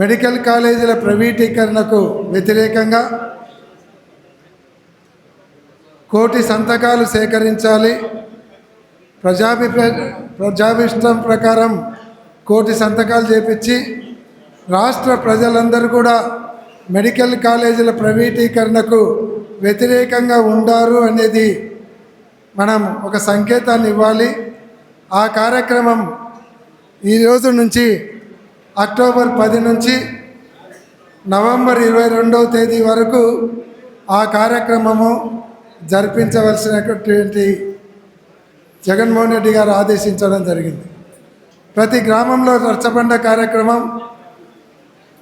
Medical కాలేజీల ప్రైవేటీకరణకు వ్యతిరేకంగా కోటి సంతకాలు సేకరించాలి. ప్రజాభి ప్రజాభిష్టం ప్రకారం కోటి సంతకాలు చేపించి రాష్ట్ర ప్రజలందరూ కూడా మెడికల్ కాలేజీల ప్రైవేటీకరణకు వ్యతిరేకంగా ఉండారు అనేది మనం ఒక సంకేతాన్ని ఇవ్వాలి. ఆ కార్యక్రమం ఈ రోజు నుంచి అక్టోబర్ పది నుంచి నవంబర్ ఇరవై రెండవ తేదీ వరకు ఆ కార్యక్రమము జరిపించవలసినటువంటి జగన్మోహన్ రెడ్డి గారు ఆదేశించడం జరిగింది. ప్రతి గ్రామంలో రచ్చబండ కార్యక్రమం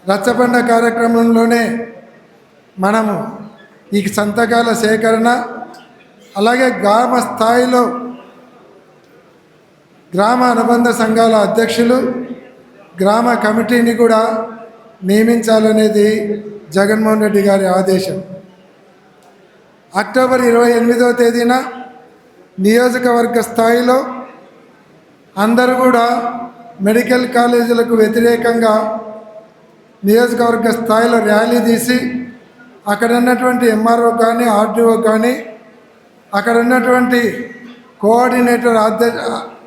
రచ్చబండ కార్యక్రమంలోనే మనము ఈ సంతకాల సేకరణ అలాగే గ్రామ స్థాయిలో గ్రామ అనుబంధ సంఘాల అధ్యక్షులు గ్రామ కమిటీని కూడా నియమించాలనేది జగన్మోహన్ రెడ్డి గారి ఆదేశం. అక్టోబర్ ఇరవై ఎనిమిదవ తేదీన నియోజకవర్గ స్థాయిలో అందరూ కూడా మెడికల్ కాలేజీలకు వ్యతిరేకంగా నియోజకవర్గ స్థాయిలో ర్యాలీ తీసి అక్కడ ఉన్నటువంటి ఎంఆర్ఓ కానీ ఆర్డీఓ కానీ అక్కడ ఉన్నటువంటి కోఆర్డినేటర్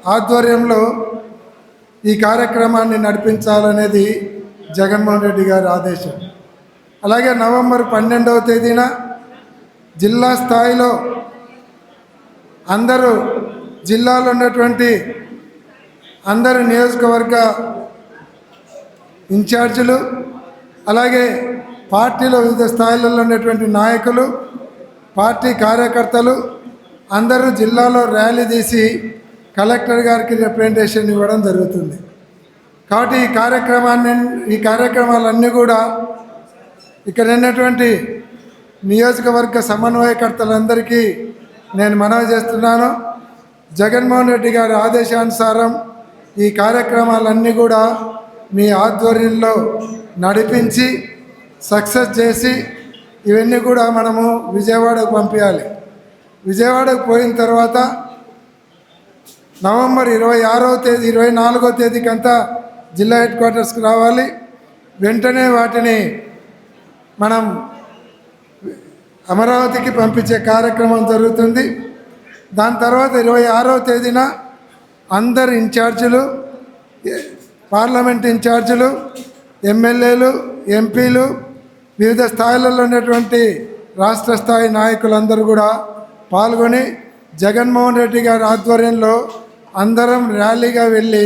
ఆధ్వర్యంలో ఈ కార్యక్రమాన్ని నడిపించాలనేది జగన్మోహన్ రెడ్డి గారి ఆదేశం. అలాగే నవంబర్ పన్నెండవ తేదీన జిల్లా స్థాయిలో అందరూ జిల్లాలో ఉన్నటువంటి అందరు నియోజకవర్గ ఇన్ఛార్జీలు అలాగే పార్టీలో వివిధ స్థాయిలలో ఉన్నటువంటి నాయకులు పార్టీ కార్యకర్తలు అందరూ జిల్లాలో ర్యాలీ తీసి కలెక్టర్ గారికి రిప్రజెంటేషన్ ఇవ్వడం జరుగుతుంది. కాబట్టి ఈ కార్యక్రమాన్ని ఈ కార్యక్రమాలన్నీ కూడా ఇక్కడ ఉన్నటువంటి నియోజకవర్గ సమన్వయకర్తలందరికీ నేను మనవి చేస్తున్నాను. జగన్మోహన్ రెడ్డి గారి ఆదేశానుసారం ఈ కార్యక్రమాలన్నీ కూడా మీ ఆధ్వర్యంలో నడిపించి సక్సెస్ చేసి ఇవన్నీ కూడా మనము విజయవాడకు పంపించాలి విజయవాడకు పోయిన తర్వాత నవంబర్ ఇరవై ఆరో తేదీ ఇరవై నాలుగో తేదీకంతా జిల్లా హెడ్ క్వార్టర్స్కి రావాలి. వెంటనే వాటిని మనం అమరావతికి పంపించే కార్యక్రమం జరుగుతుంది. దాని తర్వాత ఇరవై ఆరవ తేదీన అందరు ఇన్ఛార్జీలు పార్లమెంట్ ఇన్ఛార్జీలు ఎమ్మెల్యేలు ఎంపీలు వివిధ స్థాయిలలో ఉన్నటువంటి రాష్ట్ర స్థాయి నాయకులందరూ కూడా పాల్గొని జగన్మోహన్ రెడ్డి గారి ఆధ్వర్యంలో అందరం ర్యాలీగా వెళ్ళి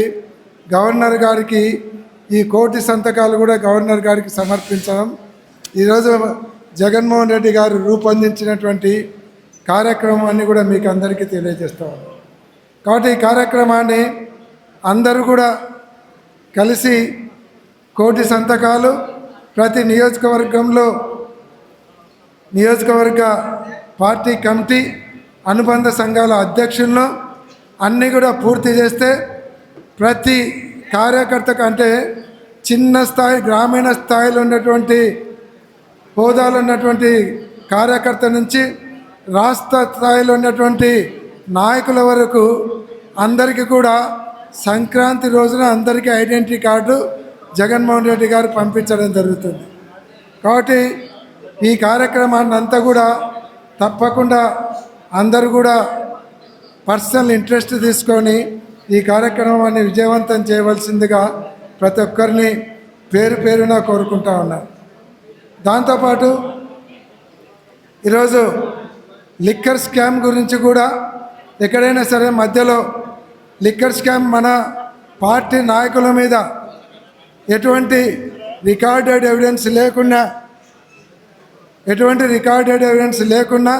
గవర్నర్ గారికి ఈ కోటి సంతకాలు కూడా గవర్నర్ గారికి సమర్పించడం. ఈరోజు జగన్మోహన్ రెడ్డి గారు రూపొందించినటువంటి కార్యక్రమాన్ని కూడా మీకు అందరికీ తెలియజేస్తాం కాబట్టి ఈ కార్యక్రమాన్ని అందరూ కూడా కలిసి కోటి సంతకాలు ప్రతి నియోజకవర్గంలో నియోజకవర్గ పార్టీ కమిటీ అనుబంధ సంఘాల అధ్యక్షులను అన్నీ కూడా పూర్తి చేస్తే ప్రతి కార్యకర్తకు అంటే చిన్న స్థాయి గ్రామీణ స్థాయిలో ఉన్నటువంటి హోదాలో ఉన్నటువంటి కార్యకర్త నుంచి రాష్ట్ర స్థాయిలో ఉన్నటువంటి నాయకుల వరకు అందరికీ కూడా సంక్రాంతి రోజున అందరికీ ఐడెంటిటీ కార్డు జగన్మోహన్ రెడ్డి గారు పంపించడం జరుగుతుంది. కాబట్టి ఈ కార్యక్రమాన్ని అంతా కూడా తప్పకుండా అందరూ కూడా పర్సనల్ ఇంట్రెస్ట్ తీసుకొని ఈ కార్యక్రమాన్ని విజయవంతం చేయవలసిందిగా ప్రతి ఒక్కరిని పేరు పేరున కోరుకుంటా ఉన్నాను దాంతోపాటు ఈరోజు లిక్కర్ స్కామ్ గురించి కూడా ఎక్కడైనా సరే మధ్యలో లిక్కర్ స్కామ్ మన పార్టీ నాయకుల మీద ఎటువంటి రికార్డెడ్ ఎవిడెన్స్ లేకుండా ఎటువంటి రికార్డెడ్ ఎవిడెన్స్ లేకుండా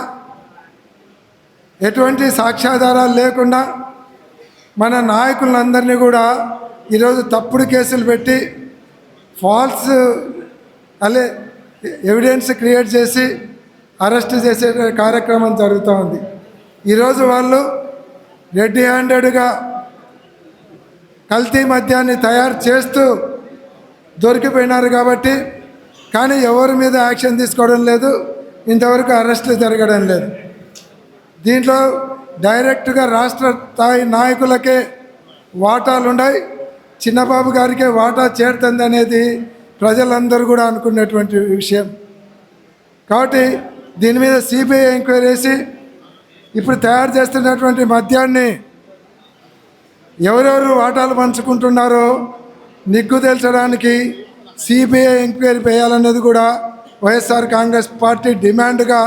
ఎటువంటి సాక్ష్యాధారాలు లేకుండా మన నాయకులందరినీ కూడా ఈరోజు తప్పుడు కేసులు పెట్టి ఫాల్స్ అలే ఎవిడెన్స్ క్రియేట్ చేసి అరెస్ట్ చేసే కార్యక్రమం జరుగుతూ ఉంది. ఈరోజు వాళ్ళు రెడ్డి హ్యాండెడ్గా కల్తీ మద్యాన్ని తయారు చేస్తూ దొరికిపోయినారు కాబట్టి కానీ ఎవరి మీద యాక్షన్ తీసుకోవడం లేదు. ఇంతవరకు అరెస్టులు జరగడం లేదు. దీంట్లో డైరెక్ట్గా రాష్ట్ర స్థాయి నాయకులకే వాటాలు ఉన్నాయి చిన్నబాబు గారికే వాటా చేరుతుంది అనేది ప్రజలందరూ కూడా అనుకునేటువంటి విషయం. కాబట్టి దీని మీద సిబిఐ ఎంక్వైరీ వేసి ఇప్పుడు తయారు చేస్తున్నటువంటి మద్యాన్ని ఎవరెవరు వాటాలు పంచుకుంటున్నారో నిగ్గు తేల్చడానికి సిబిఐ ఎంక్వైరీ వేయాలన్నది కూడా వైఎస్ఆర్ కాంగ్రెస్ పార్టీ డిమాండ్గా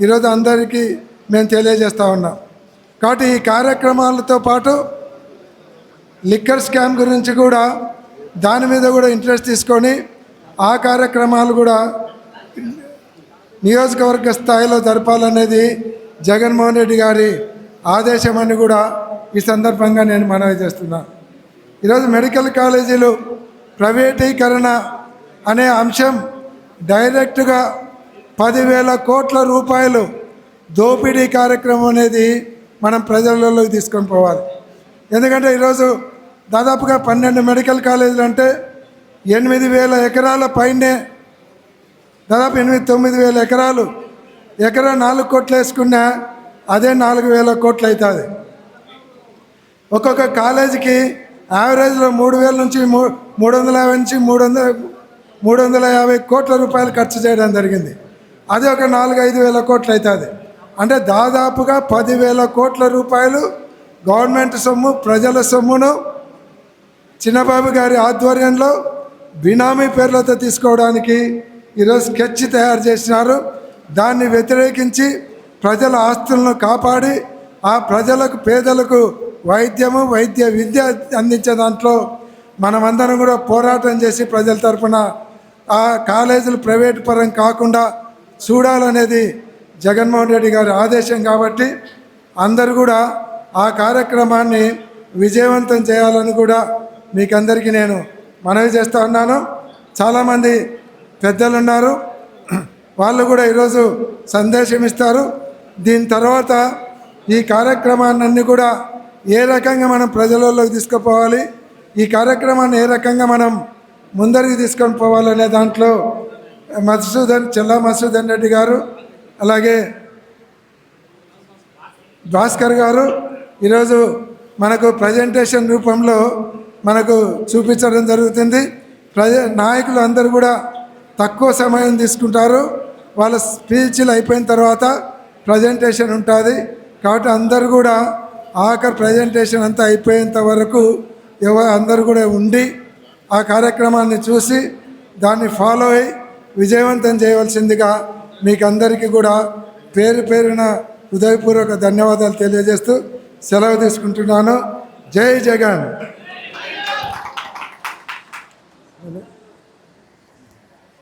ఈరోజు అందరికీ మేము తెలియజేస్తూ ఉన్నాం. కాబట్టి ఈ కార్యక్రమాలతో పాటు లిక్కర్ స్కామ్ గురించి కూడా దాని మీద కూడా ఇంట్రెస్ట్ తీసుకొని ఆ కార్యక్రమాలు కూడా నియోజకవర్గ స్థాయిలో జరపాలనేది జగన్మోహన్ రెడ్డి గారి ఆదేశం అని కూడా ఈ సందర్భంగా నేను మనవి చేస్తున్నాను ఈరోజు మెడికల్ కాలేజీలు ప్రైవేటీకరణ అనే అంశం డైరెక్ట్గా పదివేల కోట్ల రూపాయలు దోపిడీ కార్యక్రమం అనేది మనం ప్రజలలోకి తీసుకొని పోవాలి. ఎందుకంటే ఈరోజు దాదాపుగా పన్నెండు మెడికల్ కాలేజీలు అంటే ఎనిమిది వేల ఎకరాల పైనే దాదాపు ఎనిమిది తొమ్మిది వేల ఎకరాలు ఎకరా నాలుగు కోట్లు వేసుకున్నా అదే నాలుగు వేల కోట్లు అవుతుంది. ఒక్కొక్క కాలేజీకి యావరేజ్లో మూడు వేల నుంచి మూ మూడు వందల యాభై నుంచి మూడు వందల మూడు వందల యాభై కోట్ల రూపాయలు ఖర్చు చేయడం జరిగింది. అదే ఒక నాలుగు ఐదు వేల కోట్లు అవుతుంది. అంటే దాదాపుగా పదివేల కోట్ల రూపాయలు గవర్నమెంట్ సొమ్ము ప్రజల సొమ్మును చిన్నబాబు గారి ఆధ్వర్యంలో బినామీ పేర్లతో తీసుకోవడానికి ఈరోజు స్కెచ్ తయారు చేసినారు. దాన్ని వ్యతిరేకించి ప్రజల ఆస్తులను కాపాడి ఆ ప్రజలకు పేదలకు వైద్యము వైద్య విద్య అందించే దాంట్లో మనమందరం కూడా పోరాటం చేసి ప్రజల తరపున ఆ కాలేజీలు ప్రైవేట్ పరం కాకుండా చూడాలనేది జగన్మోహన్ రెడ్డి గారి ఆదేశం కాబట్టి అందరూ కూడా ఆ కార్యక్రమాన్ని విజయవంతం చేయాలని కూడా మీకందరికీ నేను మనవి చేస్తూ ఉన్నాను. చాలామంది పెద్దలు ఉన్నారు వాళ్ళు కూడా ఈరోజు సందేశం ఇస్తారు. దీని తర్వాత ఈ కార్యక్రమాన్ని కూడా ఏ రకంగా మనం ప్రజలలోకి తీసుకుపోవాలి ఈ కార్యక్రమాన్ని ఏ రకంగా మనం ముందరికి తీసుకొని పోవాలనే దాంట్లో మధుసూదన్ చెల్లా మధుసూదన్ రెడ్డి గారు అలాగే భాస్కర్ గారు ఈరోజు మనకు ప్రజెంటేషన్ రూపంలో మనకు చూపించడం జరుగుతుంది. ప్రజ నాయకులు అందరూ కూడా తక్కువ సమయం తీసుకుంటారు. వాళ్ళ స్పీచ్లు అయిపోయిన తర్వాత ప్రజెంటేషన్ ఉంటుంది. కాబట్టి అందరూ కూడా ఆఖరి ప్రజెంటేషన్ అంతా అయిపోయేంత వరకు ఎవ అందరూ కూడా ఉండి ఆ కార్యక్రమాన్ని చూసి దాన్ని ఫాలో అయ్యి విజయవంతం చేయవలసిందిగా మీకందరికీ కూడా పేరు పేరున హృదయపూర్వక ధన్యవాదాలు తెలియజేస్తూ సెలవు తీసుకుంటున్నాను. జై జగన్.